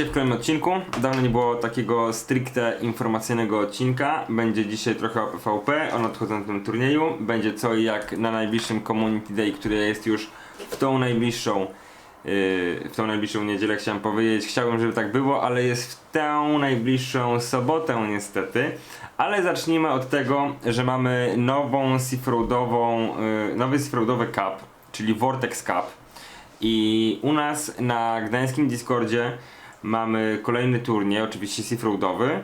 w kolejnym odcinku. Dawno nie było takiego stricte informacyjnego odcinka. Będzie dzisiaj trochę o PvP, o nadchodzącym turnieju. Będzie co i jak na najbliższym Community Day, który jest już w tą najbliższą yy, w tą najbliższą niedzielę chciałem powiedzieć. Chciałbym, żeby tak było, ale jest w tę najbliższą sobotę niestety. Ale zacznijmy od tego, że mamy nową Seafroadową, yy, nowy Seafroadowy Cup, czyli Vortex Cup. I u nas na gdańskim Discordzie mamy kolejny turniej, oczywiście seafroodowy.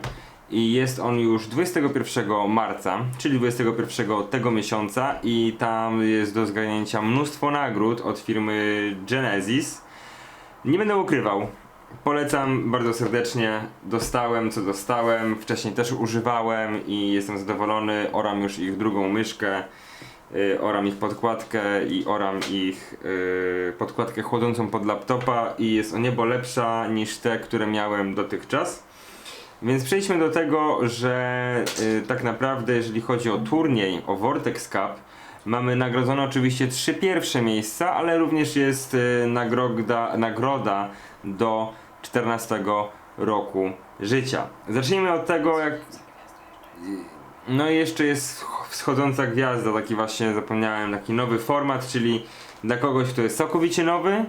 I jest on już 21 marca, czyli 21 tego miesiąca i tam jest do zgarnięcia mnóstwo nagród od firmy Genesis. Nie będę ukrywał. Polecam bardzo serdecznie. Dostałem co dostałem. Wcześniej też używałem i jestem zadowolony. Oram już ich drugą myszkę. Y, oram ich podkładkę i oram ich y, podkładkę chłodzącą pod laptopa i jest o niebo lepsza niż te, które miałem dotychczas. Więc przejdźmy do tego, że y, tak naprawdę jeżeli chodzi o turniej, o Vortex Cup, mamy nagrodzone oczywiście trzy pierwsze miejsca, ale również jest y, nagroda, nagroda do 14 roku życia. Zacznijmy od tego, jak no i jeszcze jest wschodząca gwiazda, taki właśnie zapomniałem, taki nowy format, czyli dla kogoś, kto jest całkowicie nowy,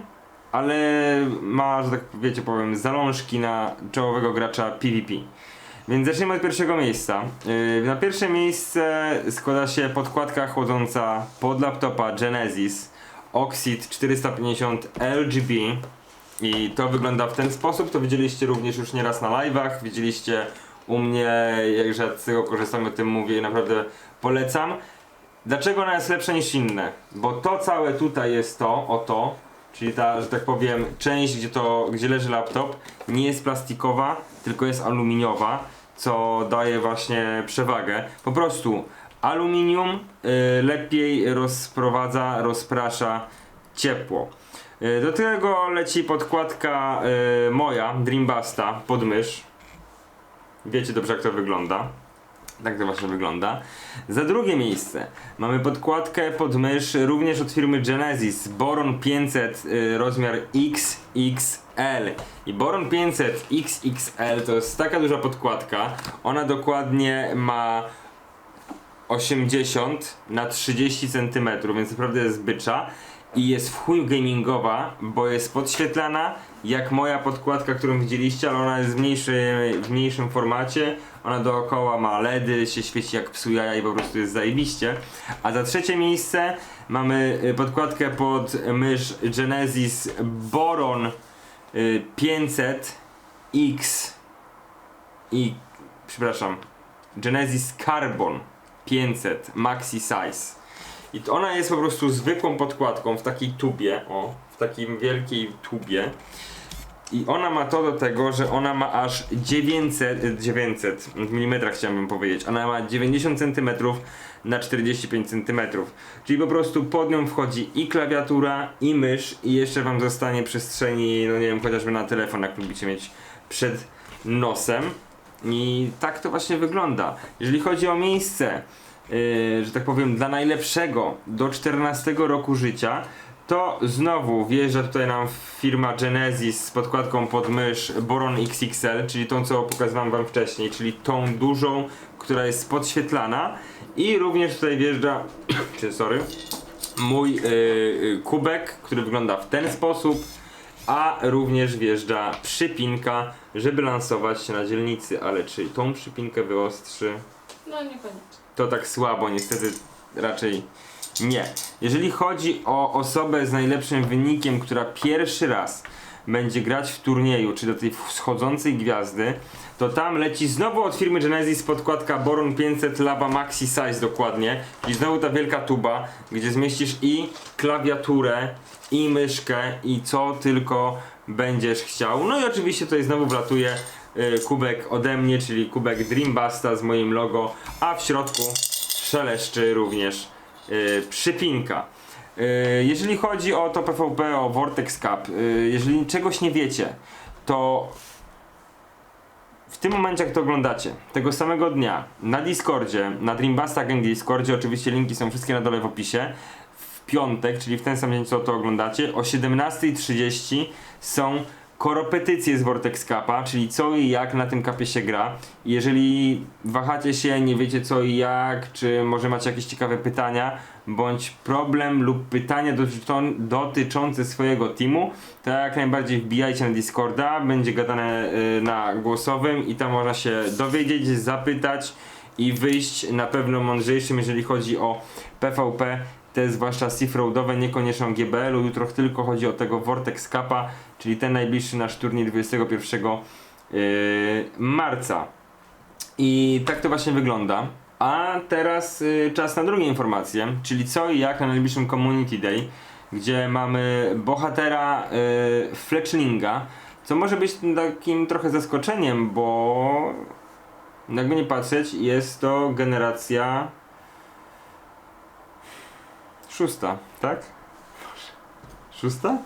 ale ma, że tak wiecie powiem, zalążki na czołowego gracza PvP. Więc zaczniemy od pierwszego miejsca. Yy, na pierwsze miejsce składa się podkładka chłodząca pod laptopa Genesis Oxid 450 LGB i to wygląda w ten sposób, to widzieliście również już nieraz na live'ach, widzieliście u mnie, jakże z tego korzystam, o tym mówię i naprawdę polecam. Dlaczego ona jest lepsza niż inne? Bo to całe tutaj jest to, oto, czyli ta, że tak powiem, część, gdzie, to, gdzie leży laptop, nie jest plastikowa, tylko jest aluminiowa, co daje właśnie przewagę. Po prostu aluminium y, lepiej rozprowadza, rozprasza ciepło. Y, do tego leci podkładka y, moja, Dreambasta, pod mysz. Wiecie dobrze jak to wygląda. Tak to właśnie wygląda. Za drugie miejsce mamy podkładkę pod mysz również od firmy Genesis Boron 500 y, rozmiar XXL. I Boron 500 XXL to jest taka duża podkładka. Ona dokładnie ma 80 na 30 cm, więc naprawdę jest bycza i jest w chuj gamingowa, bo jest podświetlana jak moja podkładka, którą widzieliście, ale ona jest w, mniejszy, w mniejszym formacie. Ona dookoła ma LEDy, się świeci jak psu jaja i po prostu jest zajebiście. A za trzecie miejsce mamy y, podkładkę pod mysz Genesis Boron y, 500X i przepraszam Genesis Carbon 500 Maxi Size. I ona jest po prostu zwykłą podkładką w takiej tubie, o, w takim wielkiej tubie. I ona ma to do tego, że ona ma aż 900, 900 w milimetrach chciałbym powiedzieć. Ona ma 90 cm na 45 cm. Czyli po prostu pod nią wchodzi i klawiatura, i mysz, i jeszcze wam zostanie przestrzeni, no nie wiem, chociażby na telefon, jak lubicie mieć przed nosem. I tak to właśnie wygląda. Jeżeli chodzi o miejsce, że tak powiem, dla najlepszego do 14 roku życia, to znowu wjeżdża tutaj nam firma Genesis z podkładką pod mysz Boron XXL, czyli tą co pokazywałem wam wcześniej, czyli tą dużą, która jest podświetlana i również tutaj wjeżdża, czy sorry, mój yy, kubek, który wygląda w ten sposób, a również wjeżdża przypinka, żeby lansować się na dzielnicy, ale czy tą przypinkę wyostrzy? No niekoniecznie. To tak słabo, niestety raczej nie. Jeżeli chodzi o osobę z najlepszym wynikiem, która pierwszy raz będzie grać w turnieju, czy do tej wschodzącej gwiazdy, to tam leci znowu od firmy Genesis podkładka Boron 500 Lava Maxi Size dokładnie. I znowu ta wielka tuba, gdzie zmieścisz i klawiaturę, i myszkę, i co tylko będziesz chciał. No i oczywiście tutaj znowu wlatuje kubek ode mnie, czyli kubek Dreambasta z moim logo, a w środku szeleszczy również y, przypinka. Y, jeżeli chodzi o to PvP, o Vortex Cup, y, jeżeli czegoś nie wiecie, to w tym momencie jak to oglądacie, tego samego dnia na Discordzie, na Dreambasta Gang Discordzie, oczywiście linki są wszystkie na dole w opisie, w piątek, czyli w ten sam dzień co to oglądacie, o 17.30 są korepetycje z Vortex Cupa, czyli co i jak na tym kapie się gra. Jeżeli wahacie się, nie wiecie co i jak, czy może macie jakieś ciekawe pytania, bądź problem lub pytania dotyczą, dotyczące swojego teamu, to jak najbardziej wbijajcie na Discorda, będzie gadane y, na głosowym i tam można się dowiedzieć, zapytać i wyjść na pewno mądrzejszym, jeżeli chodzi o PvP, te zwłaszcza Seafroadowe, o GBL-u. Jutro tylko chodzi o tego Vortex Cupa, czyli ten najbliższy nasz turniej 21 yy, marca. I tak to właśnie wygląda. A teraz y, czas na drugie informacje, czyli co i jak na najbliższym Community Day, gdzie mamy bohatera y, Fletchlinga, co może być takim trochę zaskoczeniem, bo jakby nie patrzeć, jest to generacja szósta, tak? Szósta?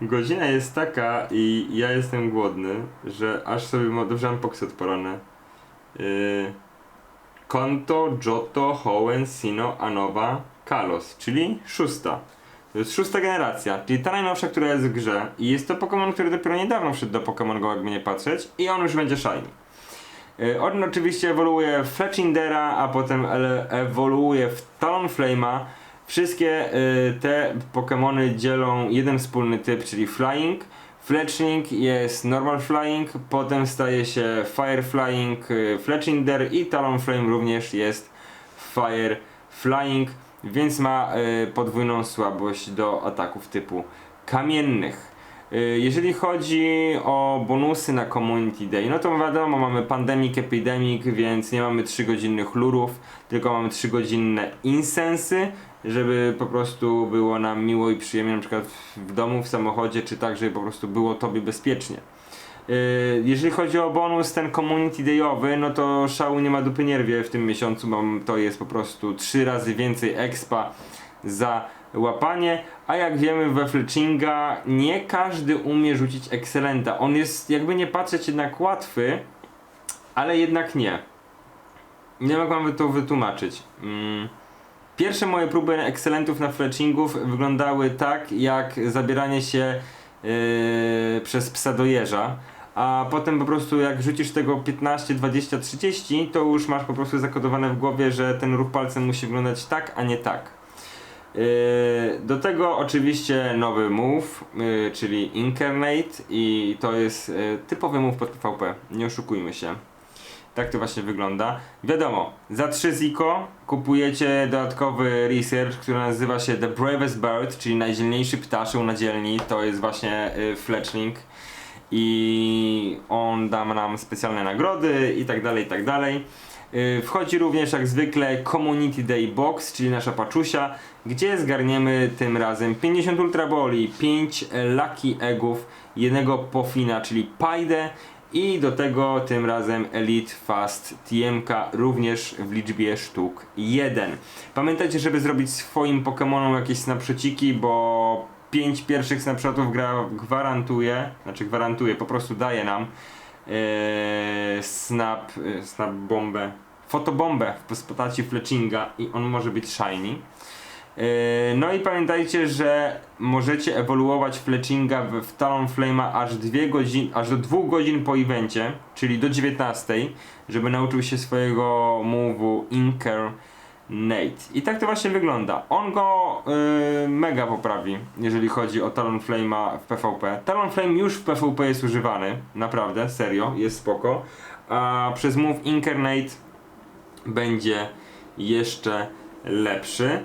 Godzina jest taka i ja jestem głodny, że aż sobie dobrze poksy odpalone. Yy, Konto, Giotto, Hoenn, Sino, Anowa, Kalos, czyli szósta. To jest szósta generacja, czyli ta najnowsza, która jest w grze. I jest to Pokémon, który dopiero niedawno wszedł do Pokémon Go, jakby nie patrzeć. I on już będzie shiny. Yy, On oczywiście ewoluuje w Fletchindera, a potem ewoluuje w Talonflame'a. Wszystkie y, te Pokémony dzielą jeden wspólny typ, czyli Flying. Fletchling jest Normal Flying, potem staje się Fire Flying y, Fletchinder i Talonflame również jest Fire Flying, więc ma podwójną słabość do ataków typu kamiennych. Y, Jeżeli chodzi o bonusy na Community Day, no to wiadomo, mamy Pandemic, Epidemic, więc nie mamy 3-godzinnych lurów, tylko mamy 3-godzinne insensy, żeby po prostu było nam miło i przyjemnie, na przykład w domu, w samochodzie, czy tak, żeby po prostu było tobie bezpiecznie. Yy, Jeżeli chodzi o bonus ten community dayowy, no to szału nie ma dupy nierwie w tym miesiącu, bo to jest po prostu 3 razy więcej expa za łapanie, a jak wiemy we Fletchinga nie każdy umie rzucić Excelenta. On jest jakby nie patrzeć jednak łatwy, ale jednak nie. Nie wiem jak mam to wytłumaczyć. Mm. Pierwsze moje próby Excelentów na Fletchingów wyglądały tak jak zabieranie się yy, przez psa do jeża. A potem po prostu jak rzucisz tego 15, 20, 30, to już masz po prostu zakodowane w głowie, że ten ruch palcem musi wyglądać tak, a nie tak. Yy, do tego oczywiście nowy move, yy, czyli Incarnate i to jest yy, typowy move pod PvP, nie oszukujmy się. Tak to właśnie wygląda. Wiadomo, za 3 ziko kupujecie dodatkowy research, który nazywa się The Bravest Bird, czyli najdzielniejszy ptaszył na dzielni, to jest właśnie Fletchling i on da nam specjalne nagrody i tak dalej, i tak dalej. Yy, Wchodzi również jak zwykle Community Day Box, czyli nasza paczusia, gdzie zgarniemy tym razem 50 Ultra Boli, 5 Lucky Eggów, jednego Pofina, czyli Pajdę i do tego tym razem Elite Fast TMK również w liczbie sztuk 1. Pamiętajcie, żeby zrobić swoim Pokémonom jakieś snapshotiki, bo 5 pierwszych snapshotów gra gwarantuje, znaczy gwarantuje, po prostu daje nam Eee, snap, e, snap bombę, fotobombę w postaci Fletchinga i on może być shiny. Eee, no i pamiętajcie, że możecie ewoluować Fletchinga w, w Talonflame'a aż, dwie aż do 2 godzin po evencie, czyli do 19, żeby nauczył się swojego move'u Inker Nate. I tak to właśnie wygląda. On go yy, mega poprawi, jeżeli chodzi o Talonflame'a w PvP. Talonflame już w PvP jest używany, naprawdę, serio, jest spoko. A przez move Incarnate będzie jeszcze lepszy.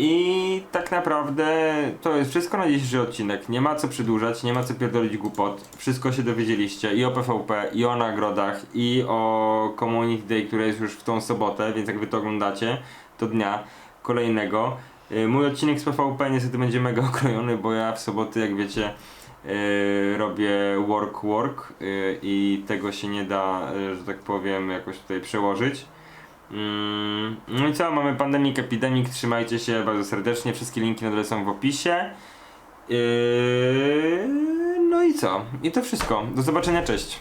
I tak naprawdę to jest wszystko na dzisiejszy odcinek. Nie ma co przedłużać, nie ma co pierdolić głupot. Wszystko się dowiedzieliście i o PvP, i o nagrodach, i o Community Day, które jest już w tą sobotę, więc jak wy to oglądacie, to dnia kolejnego. Y, Mój odcinek z PvP niestety będzie mega okrojony, bo ja w soboty, jak wiecie, y, robię work work y, i tego się nie da, y, że tak powiem, jakoś tutaj przełożyć. Mm, No i co, mamy Pandemic Epidemic, trzymajcie się bardzo serdecznie, wszystkie linki na dole są w opisie. Yy, No i co? I to wszystko. Do zobaczenia, cześć.